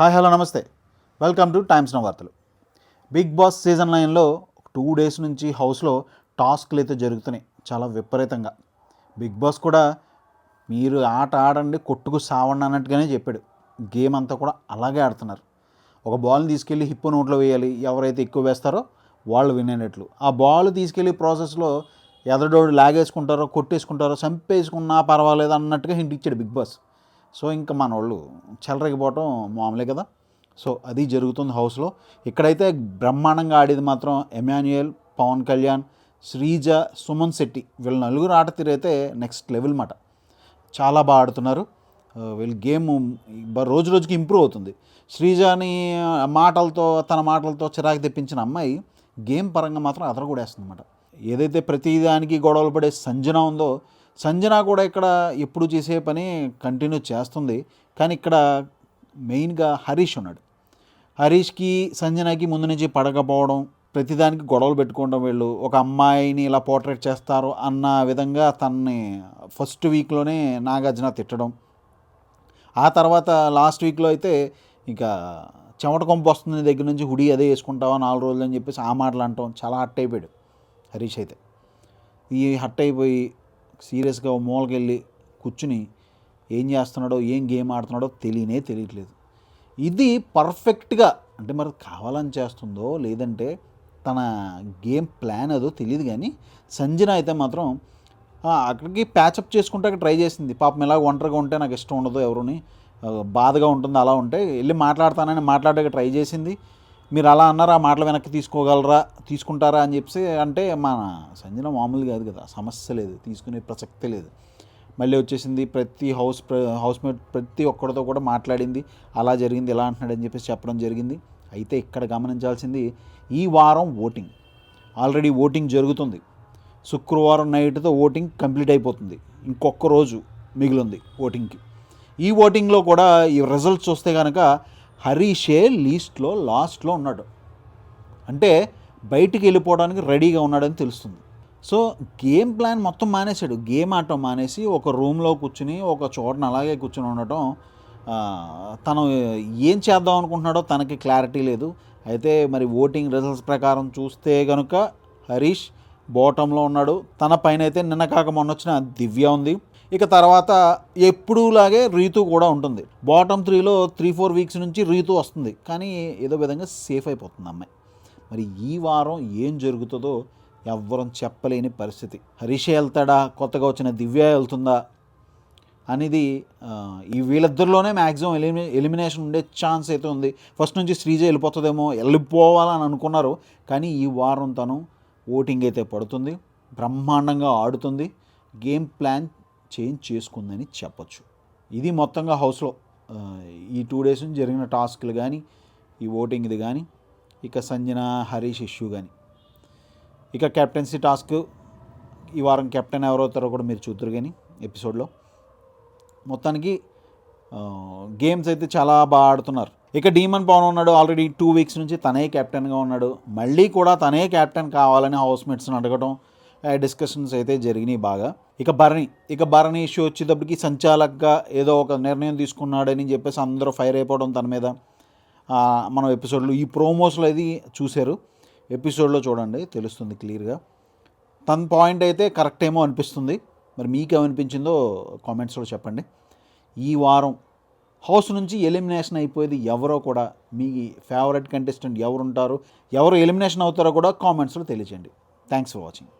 Hi hello నమస్తే. Welcome to times now వార్తలు. Big boss season నైన్లో టూ డేస్ నుంచి హౌస్లో టాస్క్లు అయితే జరుగుతున్నాయి చాలా విపరీతంగా. బిగ్ బాస్ కూడా మీరు ఆట ఆడండి కొట్టుకు సావండి అన్నట్టుగానే చెప్పాడు. గేమ్ అంతా కూడా అలాగే ఆడుతున్నారు. ఒక బాల్ని తీసుకెళ్ళి హిప్పు నోట్లో వేయాలి ఎవరైతే ఎక్కువ వేస్తారో వాళ్ళు వినేటట్లు ఆ బాల్ తీసుకెళ్ళి ప్రాసెస్లో ఎదడోడు లాగేసుకుంటారో కొట్టేసుకుంటారో చంపేసుకున్నా పర్వాలేదు అన్నట్టుగా హింట్ ఇచ్చాడు బిగ్ బాస్. సో ఇంకా మన వాళ్ళు చెలరగిపోవటం మామూలే కదా. సో అది జరుగుతుంది హౌస్లో. ఇక్కడైతే బ్రహ్మాండంగా ఆడేది మాత్రం ఎమాన్యుయల్ పవన్ కళ్యాణ్ శ్రీజ సుమన్ శెట్టి. వీళ్ళ నలుగురు ఆట తీరైతే నెక్స్ట్ లెవెల్ మాట. చాలా బాగా ఆడుతున్నారు. వీళ్ళ గేమ్ రోజు రోజుకి ఇంప్రూవ్ అవుతుంది. శ్రీజాని మాటలతో తన మాటలతో చిరాకు తెప్పించిన అమ్మాయి గేమ్ పరంగా మాత్రం అదరగూడేస్తుంది అనమాట ఏదైతే ప్రతిదానికి గొడవలు పడే సంజన ఉందో సంజన కూడా ఇక్కడ ఎప్పుడు చేసే పని కంటిన్యూ చేస్తుంది. కానీ ఇక్కడ మెయిన్గా హరీష్ ఉన్నాడు. హరీష్కి సంజనకి ముందు నుంచి పడకపోవడం ప్రతిదానికి గొడవలు పెట్టుకోవడం వీళ్ళు ఒక అమ్మాయిని ఇలా పోర్ట్రేట్ చేస్తారు అన్న విధంగా తనని ఫస్ట్ వీక్లోనే నాగార్జున తిట్టడం. ఆ తర్వాత లాస్ట్ వీక్లో అయితే ఇంకా చెమట కొంపు వస్తుంది దగ్గర నుంచి హుడీ అదే వేసుకుంటావా నాలుగు రోజులు అని చెప్పేసి ఆ మాటలు అంటాం. చాలా హట్ అయిపోయాడు హరీష్ అయితే. ఈ హట్ అయిపోయి సీరియస్గా ఓ మూలకి వెళ్ళి కూర్చుని ఏం చేస్తున్నాడో ఏం గేమ్ ఆడుతున్నాడో తెలియనే తెలియట్లేదు. ఇది పర్ఫెక్ట్గా అంటే మరి కావాలని చేస్తుందో లేదంటే తన గేమ్ ప్లాన్ అదో తెలియదు కానీ సంజన అయితే మాత్రం అక్కడికి ప్యాచప్ చేసుకుంటే ట్రై చేసింది. పాపం ఇలా ఒంటరిగా ఉంటే నాకు ఇష్టం ఉండదు ఎవరుని. బాధగా ఉంటుంది అలా ఉంటే వెళ్ళి మాట్లాడతానని మాట్లాడక ట్రై చేసింది. మీరు అలా అన్నారు ఆ మాటలు వెనక్కి తీసుకోగలరా తీసుకుంటారా అని చెప్పి అంటే మన సంజన మామూలు కాదు కదా సమస్య లేదు తీసుకునే ప్రసక్తే లేదు. మళ్ళీ వచ్చేసింది ప్రతి హౌస్ హౌస్ మేట్ ప్రతి ఒక్కరితో కూడా మాట్లాడింది అలా జరిగింది ఎలా అంటున్నాడు అని చెప్పేసి చెప్పడం జరిగింది. అయితే ఇక్కడ గమనించాల్సింది ఈ వారం ఓటింగ్ ఆల్రెడీ ఓటింగ్ జరుగుతుంది. శుక్రవారం నైట్తో ఓటింగ్ కంప్లీట్ అయిపోతుంది ఇంకొక రోజు మిగిలింది ఓటింగ్కి. ఈ ఓటింగ్లో కూడా ఈ రిజల్ట్స్ చూస్తే కనుక హరీషే లీస్ట్లో లాస్ట్లో ఉన్నాడు. అంటే బయటికి వెళ్ళిపోవడానికి రెడీగా ఉన్నాడని తెలుస్తుంది. సో గేమ్ ప్లాన్ మొత్తం మానేశాడు. గేమ్ ఆటం మానేసి ఒక రూమ్లో కూర్చుని ఒక చోటన అలాగే కూర్చుని ఉండటం తను ఏం చేద్దాం అనుకుంటున్నాడో తనకి క్లారిటీ లేదు. అయితే మరి ఓటింగ్ రిజల్ట్స్ ప్రకారం చూస్తే కనుక హరీష్ బాటంలో ఉన్నాడు. తన పైన అయితే నిన్న కాక మొన్న వచ్చిన దివ్య ఉంది. ఇక తర్వాత ఎప్పుడూలాగే రీతు కూడా ఉంటుంది. బాటమ్ త్రీలో త్రీ ఫోర్ వీక్స్ నుంచి రీతు వస్తుంది. కానీ ఏదో విధంగా సేఫ్ అయిపోతుంది అమ్మాయి. మరి ఈ వారం ఏం జరుగుతుందో ఎవ్వరం చెప్పలేని పరిస్థితి. హరీషే వెళ్తాడా? కొత్తగా వచ్చిన దివ్య వెళ్తుందా? అనేది ఈ వీళ్ళిద్దరిలోనే మ్యాక్సిమం ఎలిమి ఎలిమినేషన్ ఉండే ఛాన్స్ అయితే ఉంది. ఫస్ట్ నుంచి శ్రీజ వెళ్ళిపోతుందేమో వెళ్ళిపోవాలని అనుకున్నారు. కానీ ఈ వారం తను ఓటింగ్ అయితే పడుతుంది. బ్రహ్మాండంగా ఆడుతుంది. గేమ్ ప్లాన్ చేంజ్ చేసుకుందని చెప్పచ్చు. ఇది మొత్తంగా హౌస్లో ఈ టూ డేస్ నుంచి జరిగిన టాస్క్లు కానీ ఈ ఓటింగ్ది కానీ ఇక సంజన హరీష్ ఇష్యూ కానీ ఇక కెప్టెన్సీ టాస్క్ ఈ వారం కెప్టెన్ ఎవరవుతారో కూడా మీరు చూద్దరు కానీ ఎపిసోడ్లో. మొత్తానికి గేమ్స్ అయితే చాలా బాగా ఆడుతున్నారు. ఇక డీమన్ పవన్ ఉన్నాడు ఆల్రెడీ టూ వీక్స్ నుంచి తనే కెప్టెన్గా ఉన్నాడు. మళ్ళీ కూడా తనే కెప్టెన్ కావాలని హౌస్మేట్స్ని అడగడం డిస్కషన్స్ అయితే జరిగినాయి బాగా. ఇక భరణి ఇక భరణి ఇష్యూ వచ్చేటప్పటికి సంచాలక్గా ఏదో ఒక నిర్ణయం తీసుకున్నాడని చెప్పేసి అందరూ ఫైర్ అయిపోవడం తన మీద. మనం ఎపిసోడ్లో ఈ ప్రోమోస్లో అది చూశారు. ఎపిసోడ్లో చూడండి తెలుస్తుంది క్లియర్గా తన పాయింట్ అయితే కరెక్ట్ ఏమో అనిపిస్తుంది. మరి మీకు ఏమనిపించిందో కామెంట్స్లో చెప్పండి. ఈ వారం హౌస్ నుంచి ఎలిమినేషన్ అయిపోయేది ఎవరో కూడా మీ ఫేవరెట్ కంటెస్టెంట్ ఎవరు ఉంటారు ఎవరు ఎలిమినేషన్ అవుతారో కూడా కామెంట్స్లో తెలియజేయండి. Thanks for watching